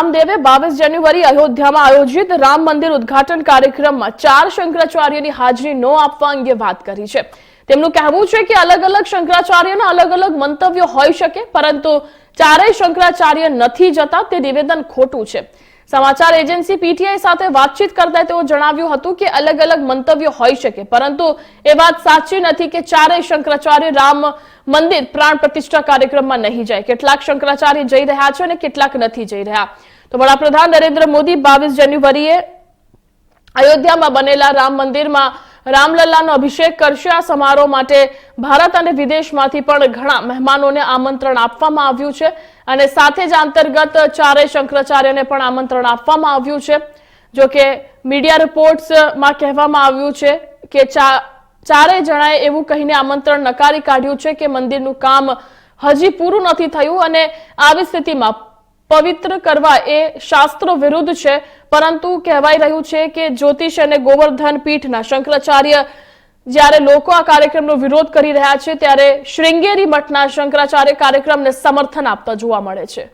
રામદેવે બાવીસ જાન્યુઆરી અયોધ્યામાં આયોજિત રામ મંદિર ઉદઘાટન કાર્યક્રમમાં ચાર શંકરાચાર્યની હાજરી ન આપવા અંગે વાત કરી છે. તેમનું કહેવું છે કે અલગ અલગ શંકરાચાર્યના અલગ અલગ મંતવ્યો હોઈ શકે, પરંતુ ચારેય શંકરાચાર્ય નથી જતા, તે નિવેદન ખોટું છે. સમાચાર એજન્સી પીટીઆઈ સાથે વાતચીત કરતા તેઓ જણાવ્યું હતું કે અલગ અલગ મંતવ્યો હોઈ શકે, પરંતુ એ વાત સાચી નથી કે ચારેય શંકરાચાર્ય રામ મંદિર પ્રાણ પ્રતિષ્ઠા કાર્યક્રમમાં નહીં જાય. કેટલાક શંકરાચાર્ય જઈ રહ્યા છે અને કેટલાક નથી જઈ રહ્યા. તો વડાપ્રધાન નરેન્દ્ર મોદી બાવીસ જાન્યુઆરીએ અયોધ્યામાં બનેલા રામ મંદિરમાં રામલલ્લાનો અભિષેક કરશે. આ સમારોહ માટે ભારત અને વિદેશમાંથી પણ ઘણા મહેમાનોને આમંત્રણ આપવામાં આવ્યું છે અને સાથે જ અંતર્ગત ચારેય શંકરાચાર્યને પણ આમંત્રણ આપવામાં આવ્યું છે. જો કે મીડિયા રિપોર્ટ્સમાં કહેવામાં આવ્યું છે કે ચારેય જણાએ એવું કહીને આમંત્રણ નકારી કાઢ્યું છે કે મંદિરનું કામ હજી પૂરું નથી થયું અને આવી સ્થિતિમાં પવિત્ર કરવા એ શાસ્ત્રો વિરુદ્ધ છે. પરંતુ કહેવાઈ રહ્યું છે કે જ્યોતિષ અને ગોવર્ધન પીઠના શંકરાચાર્ય જ્યારે લોકો આ કાર્યક્રમનો વિરોધ કરી રહ્યા છે, ત્યારે શૃંગેરી મઠના શંકરાચાર્ય કાર્યક્રમને સમર્થન આપતા જોવા મળે છે.